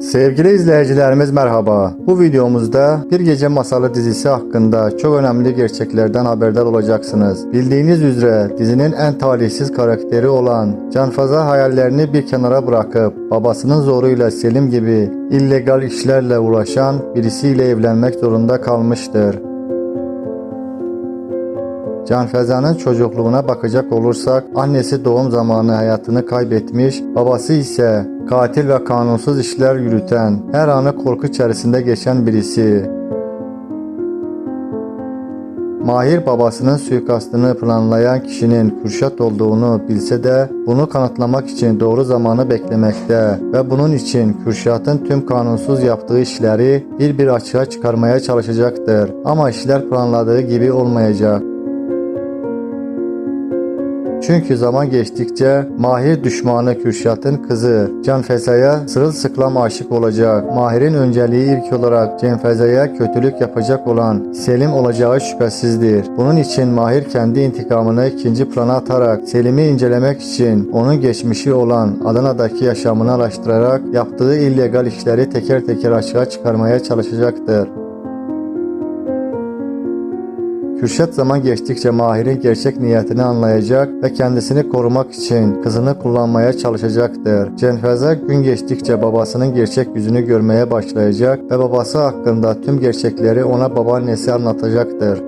Sevgili izleyicilerimiz merhaba. Bu videomuzda Bir Gece Masalı dizisi hakkında çok önemli gerçeklerden haberdar olacaksınız. Bildiğiniz üzere dizinin en talihsiz karakteri olan Canfeza hayallerini bir kenara bırakıp babasının zoruyla Selim gibi illegal işlerle uğraşan birisiyle evlenmek zorunda kalmıştır. Canfeza'nın çocukluğuna bakacak olursak annesi doğum zamanı hayatını kaybetmiş, babası ise katil ve kanunsuz işler yürüten, her anı korku içerisinde geçen birisi. Mahir babasının suikastını planlayan kişinin Kürşat olduğunu bilse de bunu kanıtlamak için doğru zamanı beklemekte ve bunun için Kürşat'ın tüm kanunsuz yaptığı işleri bir bir açığa çıkarmaya çalışacaktır. Ama işler planladığı gibi olmayacak. Çünkü zaman geçtikçe Mahir düşmanı Kürşat'ın kızı Canfeza'ya sırılsıklam aşık olacak. Mahir'in önceliği ilk olarak Canfeza'ya kötülük yapacak olan Selim olacağı şüphesizdir. Bunun için Mahir kendi intikamını ikinci plana atarak Selim'i incelemek için onun geçmişi olan Adana'daki yaşamını araştırarak yaptığı illegal işleri teker teker açığa çıkarmaya çalışacaktır. Kürşat zaman geçtikçe Mahir'in gerçek niyetini anlayacak ve kendisini korumak için kızını kullanmaya çalışacaktır. Cenfeze gün geçtikçe babasının gerçek yüzünü görmeye başlayacak ve babası hakkında tüm gerçekleri ona babaannesi anlatacaktır.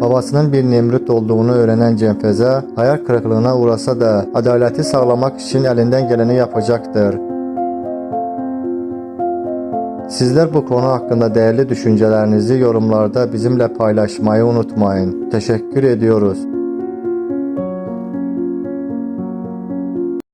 Babasının bir Nemrut olduğunu öğrenen Cenfeze, hayal kırıklığına uğrasa da adaleti sağlamak için elinden geleni yapacaktır. Sizler bu konu hakkında değerli düşüncelerinizi yorumlarda bizimle paylaşmayı unutmayın. Teşekkür ediyoruz.